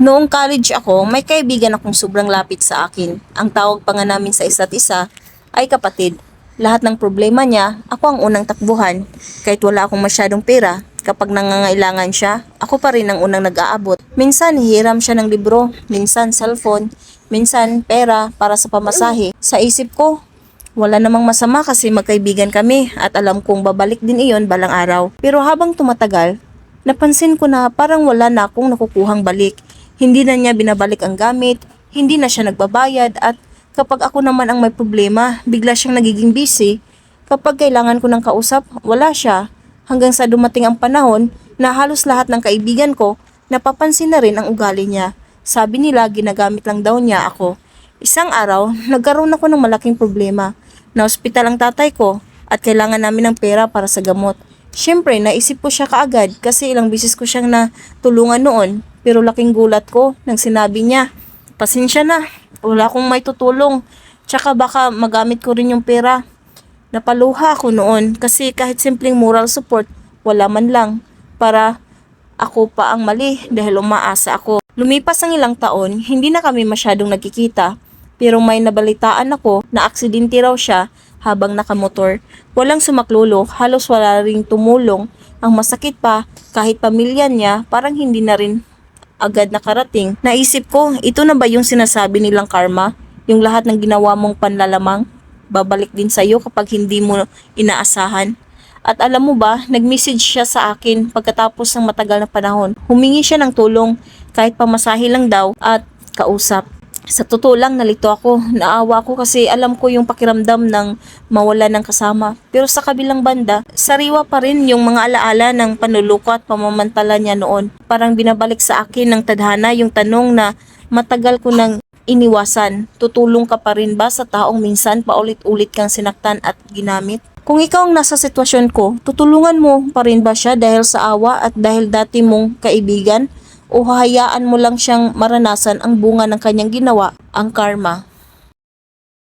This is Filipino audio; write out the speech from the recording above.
Noong college ako, may kaibigan akong sobrang lapit sa akin. Ang tawag pa nga namin sa isa't isa ay kapatid. Lahat ng problema niya, ako ang unang takbuhan. Kahit wala akong masyadong pera, kapag nangangailangan siya, ako pa rin ang unang nag-aabot. Minsan, hiram siya ng libro, minsan cellphone, minsan pera para sa pamasahe. Sa isip ko, wala namang masama kasi magkaibigan kami at alam kong babalik din iyon balang araw. Pero habang tumatagal, napansin ko na parang wala na akong nakukuhang balik. Hindi na niya binabalik ang gamit, hindi na siya nagbabayad at kapag ako naman ang may problema, bigla siyang nagiging busy. Kapag kailangan ko ng kausap, wala siya. Hanggang sa dumating ang panahon na halos lahat ng kaibigan ko napapansin na rin ang ugali niya. Sabi nila ginagamit lang daw niya ako. Isang araw, nagkaroon ako ng malaking problema. Na-hospital ang tatay ko at kailangan namin ng pera para sa gamot. Siyempre, naisip ko siya kaagad kasi ilang bisis ko siyang natulungan noon. Pero laking gulat ko nang sinabi niya, pasensya na, wala akong may tutulong. Tsaka baka magamit ko rin yung pera. Napaluha ako noon kasi kahit simpleng moral support, wala man lang para ako pa ang mali dahil umaasa ako. Lumipas ang ilang taon, hindi na kami masyadong nagkikita. Pero may nabalitaan ako na aksidente raw siya habang nakamotor. Walang sumaklulo, halos wala ring tumulong. Ang masakit pa, kahit pamilya niya, parang hindi na rin agad nakarating. Naisip ko, ito na ba yung sinasabi nilang karma? Yung lahat ng ginawa mong panlalamang? Babalik din sa'yo kapag hindi mo inaasahan. At alam mo ba, nag-message siya sa akin pagkatapos ng matagal na panahon. Humingi siya ng tulong kahit pamasahe lang daw at kausap. Sa totoo lang, nalito ako. Naawa ako kasi alam ko yung pakiramdam ng mawala ng kasama. Pero sa kabilang banda, sariwa pa rin yung mga alaala ng panuluko at pamamantala niya noon. Parang binabalik sa akin ng tadhana yung tanong na matagal ko nang iniwasan. Tutulong ka pa rin ba sa taong minsan paulit-ulit kang sinaktan at ginamit? Kung ikaw ang nasa sitwasyon ko, tutulungan mo pa rin ba siya dahil sa awa at dahil dati mong kaibigan? O hahayaan mo lang siyang maranasan ang bunga ng kanyang ginawa, ang karma?